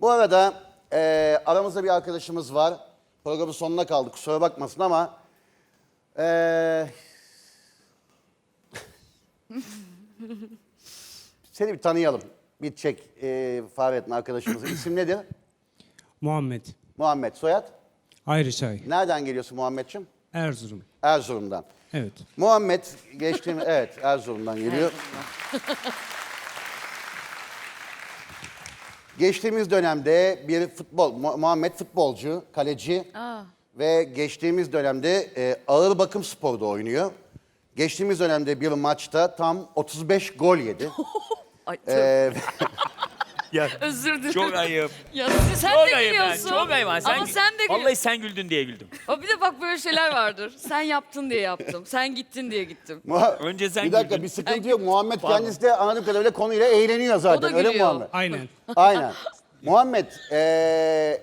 Bu arada eee, aramızda bir arkadaşımız var. Programın sonuna kaldı kusura bakmasın ama eee, seni bir tanıyalım. Bir çek eee Fahrettin arkadaşımızın. İsim nedir? Muhammed. Muhammed Soyad. Ayrıçay. Nereden geliyorsun Muhammedciğim? Erzurum. Erzurum'dan. Evet. Muhammed geçtiğimiz evet Erzurum'dan geliyor. Geçtiğimiz dönemde bir futbol Mu- Muhammed futbolcu, kaleci ve geçtiğimiz dönemde e, ağır bakım sporda oynuyor. Geçtiğimiz dönemde bir maçta tam 35 gol yedi. Ay, E, Ya özür dilerim. çok ayıp. Ya sen Çok de ayıp ben. gülüyorsun. Çok ayıp. ben. Sen, Ama sen de Vallahi gülüyorsun. sen güldün diye güldüm. Bir de bak böyle şeyler vardır. Sen yaptın diye yaptım. Sen gittin diye gittim. Muha- Önce sen bir dakika güldün. bir sıkıntı yok. Muhammed kendisi de anladığım kadarıyla konuyla eğleniyor zaten. O da Öyle mi. Muhammed? Aynen. Aynen. Muhammed, eee,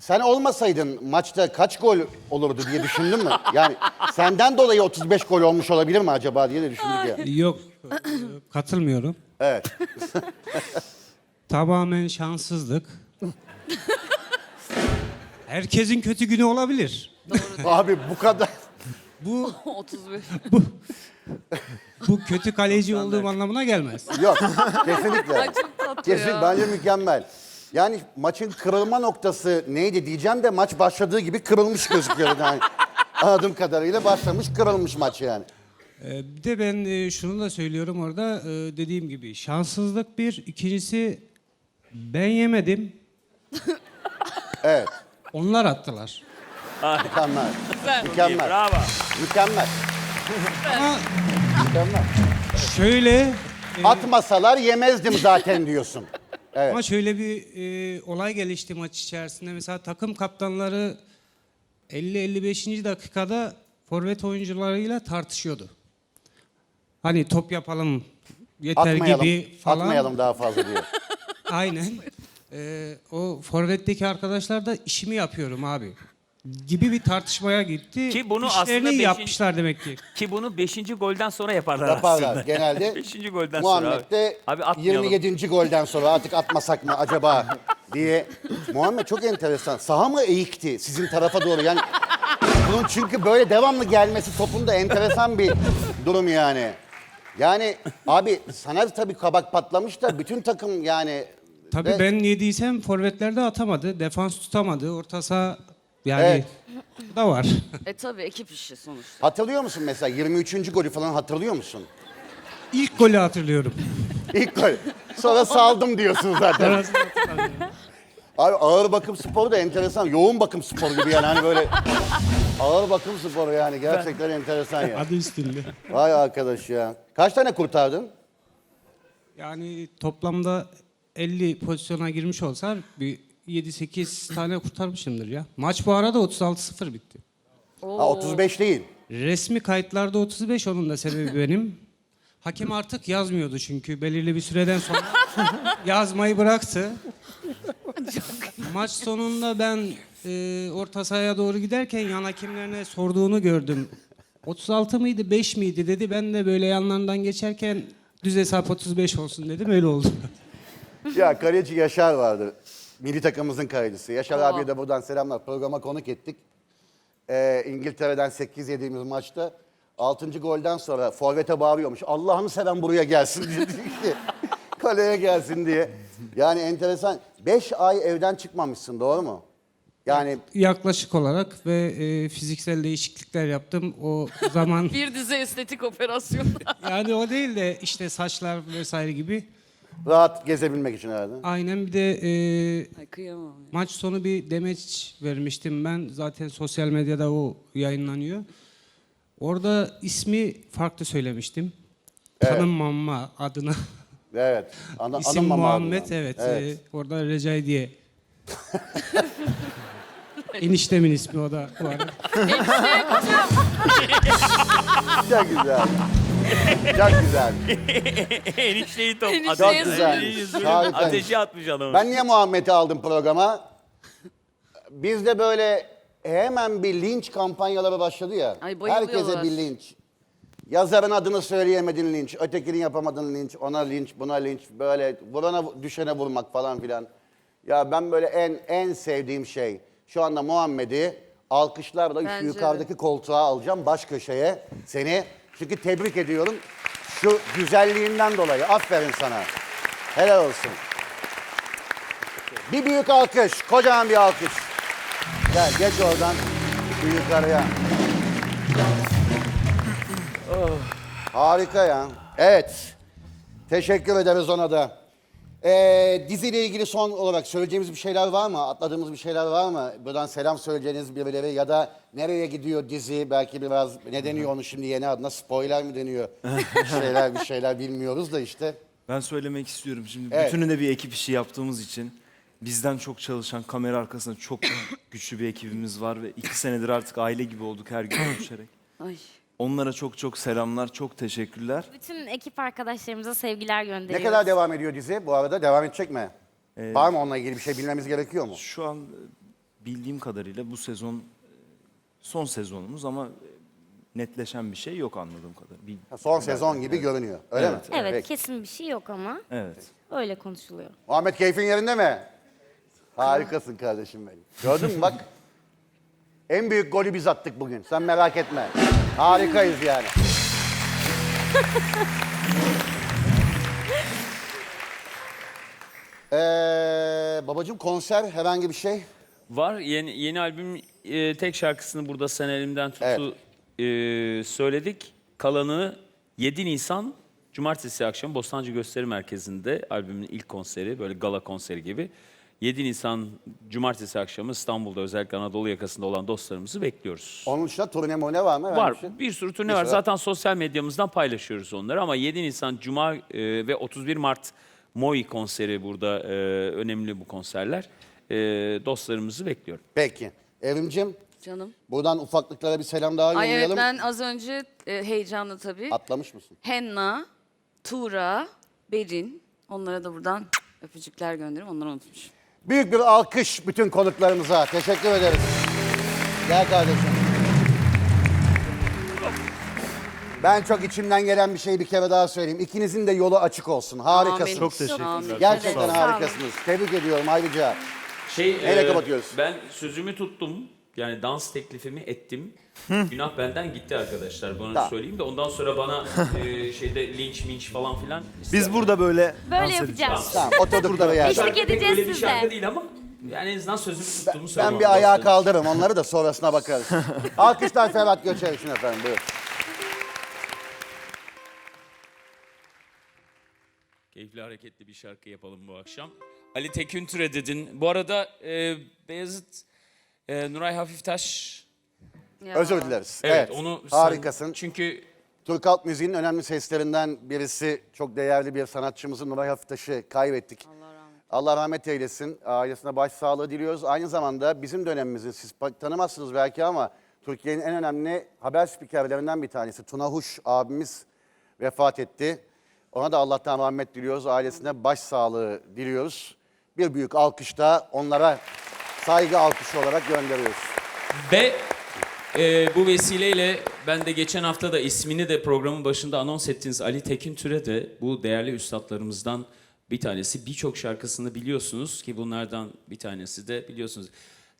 sen olmasaydın maçta kaç gol olurdu diye düşündün mü? Yani senden dolayı 35 gol olmuş olabilir mi acaba diye de düşündük ya. Yok. Katılmıyorum. Evet. Tamamen şanssızlık. Herkesin kötü günü olabilir. Abi bu kadar. Bu 35. bu kötü kaleci olduğum anlamına gelmez. Yok kesinlikle. Ay çok tatlı Kesin ya. bence mükemmel. Yani maçın kırılma noktası neydi diyeceğim de maç başladığı gibi kırılmış gözüküyor. Yani anladığım kadarıyla başlamış kırılmış maç yani. Ee, Bir de ben e, şunu da söylüyorum orada e, dediğim gibi şanssızlık bir. ikincisi ben yemedim. Evet. Onlar attılar. Mükemmel. Mükemmel. Bravo. Mükemmel. Ama Mükemmel. şöyle e, Atmasalar yemezdim zaten diyorsun. Evet. Ama şöyle bir e, olay gelişti maç içerisinde. Mesela takım kaptanları 50-55. dakikada forvet oyuncularıyla tartışıyordu. Hani top yapalım yeter Atmayalım. gibi falan. Atmayalım daha fazla diyor. Aynen. E, o forvetteki arkadaşlar da işimi yapıyorum abi gibi bir tartışmaya gitti. Ki bunu İşlerini aslında beşin- yapmışlar demek ki. Ki bunu 5. golden sonra yaparlar, Yaparlar aslında. genelde. 5. golden sonra. Muhammed de Abi atmayalım. 27. golden sonra artık atmasak mı acaba diye. Muhammed çok enteresan. Saha mı eğikti sizin tarafa doğru? Yani bunun çünkü böyle devamlı gelmesi topun da enteresan bir durum yani. Yani abi sana tabii kabak patlamış da bütün takım yani Tabii Ve- ben yediysem forvetler de atamadı. Defans tutamadı. Orta saha yani Evet. da var. E tabii ekip işi sonuçta. hatırlıyor musun mesela 23. golü falan hatırlıyor musun? İlk golü hatırlıyorum. İlk gol. Sonra saldım diyorsun zaten. Abi ağır bakım sporu da enteresan. Yoğun bakım sporu gibi yani hani böyle ağır bakım sporu yani gerçekten enteresan ya. Adı üstünde. Vay arkadaş ya. Kaç tane kurtardın? Yani toplamda 50 pozisyona girmiş olsa bir 7-8 tane kurtarmışımdır ya. Maç bu arada 36-0 bitti. Ha, 35 değil. Resmi kayıtlarda 35 onun da sebebi benim. Hakem artık yazmıyordu çünkü belirli bir süreden sonra yazmayı bıraktı. Maç sonunda ben e, orta sahaya doğru giderken yan hakemlerine sorduğunu gördüm. 36 mıydı 5 miydi dedi. Ben de böyle yanlarından geçerken düz hesap 35 olsun dedim öyle oldu. Ya kaleci Yaşar vardı. Milli takımımızın kalecisi. Yaşar Aa. abiye de buradan selamlar. Programa konuk ettik. Ee, İngiltere'den 8 yediğimiz maçta 6. golden sonra forvete bağırıyormuş. Allah'ını seven buraya gelsin diye. Ki, Kaleye gelsin diye. Yani enteresan. 5 ay evden çıkmamışsın doğru mu? Yani Yaklaşık olarak ve e, fiziksel değişiklikler yaptım. O zaman Bir dizi estetik operasyon. yani o değil de işte saçlar vesaire gibi. Rahat gezebilmek için herhalde. Aynen bir de e, Ay kıyamam ya. maç sonu bir demeç vermiştim ben. Zaten sosyal medyada o yayınlanıyor. Orada ismi farklı söylemiştim. Tanınmama adına. Evet. Ana, İsim anılmama Muhammed adına. evet. evet. e, orada Recai diye. Eniştemin ismi o da bu arada. Çok güzel. Çok güzel. Enişteyi top Enişteyi. Çok güzelmiş. Enişteyi- Harika. Ateşi atmış adamı. Ben niye Muhammed'i aldım programa? Bizde böyle hemen bir linç kampanyaları başladı ya. Ay, bayılıyorlar. Herkese bir linç. Yazarın adını söyleyemedin linç, ötekini yapamadın linç, ona linç, buna linç, böyle vurana düşene vurmak falan filan. Ya ben böyle en en sevdiğim şey şu anda Muhammed'i alkışlarla şu Bence de. yukarıdaki koltuğa alacağım baş köşeye seni. Çünkü tebrik ediyorum şu güzelliğinden dolayı. Aferin sana. Helal olsun. Bir büyük alkış, kocaman bir alkış. Gel geç oradan yukarıya. Harika ya. Evet. Teşekkür ederiz ona da. Ee, diziyle ilgili son olarak söyleyeceğimiz bir şeyler var mı? Atladığımız bir şeyler var mı? Buradan selam söyleyeceğiniz birileri ya da nereye gidiyor dizi? Belki biraz ne deniyor onu şimdi yeni adına spoiler mi deniyor? bir şeyler bir şeyler bilmiyoruz da işte. Ben söylemek istiyorum şimdi. Evet. Bütünü de bir ekip işi yaptığımız için bizden çok çalışan kamera arkasında çok güçlü bir ekibimiz var ve iki senedir artık aile gibi olduk her gün görüşerek. Ay. Onlara çok çok selamlar, çok teşekkürler. Bütün ekip arkadaşlarımıza sevgiler Ne gönderiyoruz. kadar devam ediyor dizi bu arada? Devam edecek mi? var mı onunla ilgili bir şey bilmemiz gerekiyor mu? Şu an e, bildiğim kadarıyla bu sezon e, son sezonumuz ama e, netleşen bir şey yok anladığım kadar. Bil- Son sezon gibi görünüyor. Öyle Evet. mi? Evet Peki. kesin bir şey yok ama Evet. öyle konuşuluyor. Muhammed keyfin yerinde mi? Harikasın kardeşim benim. Gördün mü bak? En büyük golü biz attık bugün. Sen merak etme. Harikayız yani. Ee, babacığım konser herhangi bir şey? Var yeni yeni albüm e, tek şarkısını burada sen elimden tuttu e, söyledik. Kalanı 7 Nisan Cumartesi akşamı Bostancı Gösteri Merkezi'nde albümün ilk konseri böyle gala konseri gibi. 7 Nisan Cumartesi akşamı İstanbul'da özellikle Anadolu yakasında olan dostlarımızı bekliyoruz. Onun dışında turne ne var mı? Var. bir şey? Bir sürü turne Bir var. sürü. Zaten sosyal medyamızdan paylaşıyoruz onları ama 7 Nisan Cuma e, ve 31 Mart Moi konseri burada e, önemli bu konserler. E, dostlarımızı bekliyorum. Peki. Evrimcim Canım. buradan ufaklıklara bir selam daha Ay evet yollayalım. ben az önce e, heyecanlı tabii. Atlamış mısın? Henna, Tuğra, Berin. Onlara da buradan öpücükler gönderirim. Onları unutmuşum. Büyük bir alkış bütün konuklarımıza. Teşekkür ederiz. Gel kardeşim. Ben çok içimden gelen bir şeyi bir kere daha söyleyeyim. İkinizin de yolu açık olsun. Harikasınız. Çok teşekkürler. Gerçekten harikasınız. Tebrik ediyorum ayrıca. Şey, Neyle kapatıyoruz? Ben sözümü tuttum. Yani dans teklifimi ettim. Günah benden gitti arkadaşlar. Bana Tamam. söyleyeyim de ondan sonra bana e, şeyde linç minç falan filan. Biz burada böyle Böyle dans edeceğiz. yapacağız. Tamam oturdukları yerde. Eşlik Şarkı pek edeceğiz öyle bir size. şarkı değil ama yani en azından sözümü tuttuğumu söyleyeyim. Ben bir ayağa kaldırırım onları da sonrasına bakarız. Alkışlar Ferhat Göçer için efendim buyurun. Keyifli hareketli bir şarkı yapalım bu akşam. Ali Tekün Türedid'in. Bu arada e, Beyazıt e, Nuray Hafiftaş. Ya. Özür dileriz. Evet, Evet, onu sen- harikasın. Çünkü Türk halk müziğinin önemli seslerinden birisi, çok değerli bir sanatçımızın Nuray Hafiftaş'ı kaybettik. Allah rahmet eylesin. Ailesine başsağlığı diliyoruz. Aynı zamanda bizim dönemimizin, siz pa- tanımazsınız belki ama Türkiye'nin en önemli haber spikerlerinden bir tanesi. Tuna Huş abimiz vefat etti. Ona da Allah'tan rahmet diliyoruz. Ailesine başsağlığı diliyoruz. Bir büyük alkış da onlara saygı alkışı olarak gönderiyoruz. Ve e, bu vesileyle ben de geçen hafta da ismini de programın başında anons ettiğiniz Ali Tekin Türe de bu değerli üstadlarımızdan bir tanesi. Birçok şarkısını biliyorsunuz ki bunlardan bir tanesi de biliyorsunuz.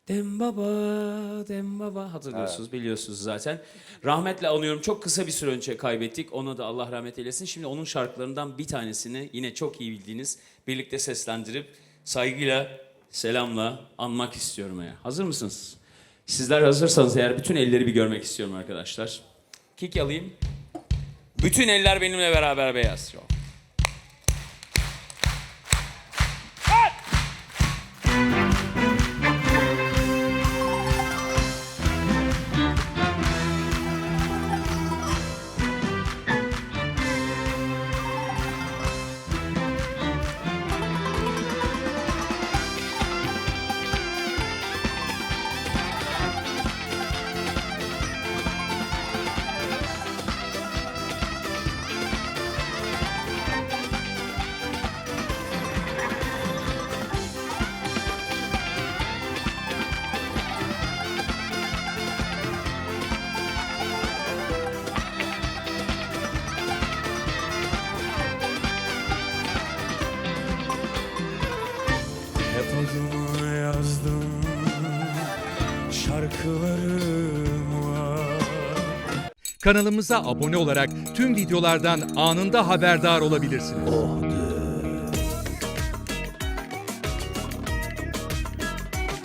Dem baba, dem baba hatırlıyorsunuz, biliyorsunuz zaten. Rahmetle anıyorum. Çok kısa bir süre önce kaybettik. Ona da Allah rahmet eylesin. Şimdi onun şarkılarından bir tanesini yine çok iyi bildiğiniz birlikte seslendirip saygıyla, selamla anmak istiyorum eğer. Hazır mısınız? Sizler hazırsanız eğer bütün elleri bir görmek istiyorum arkadaşlar. Kick alayım. Bütün eller benimle beraber beyaz. Yok. Şarkılarım var. Kanalımıza abone olarak tüm videolardan anında haberdar olabilirsiniz.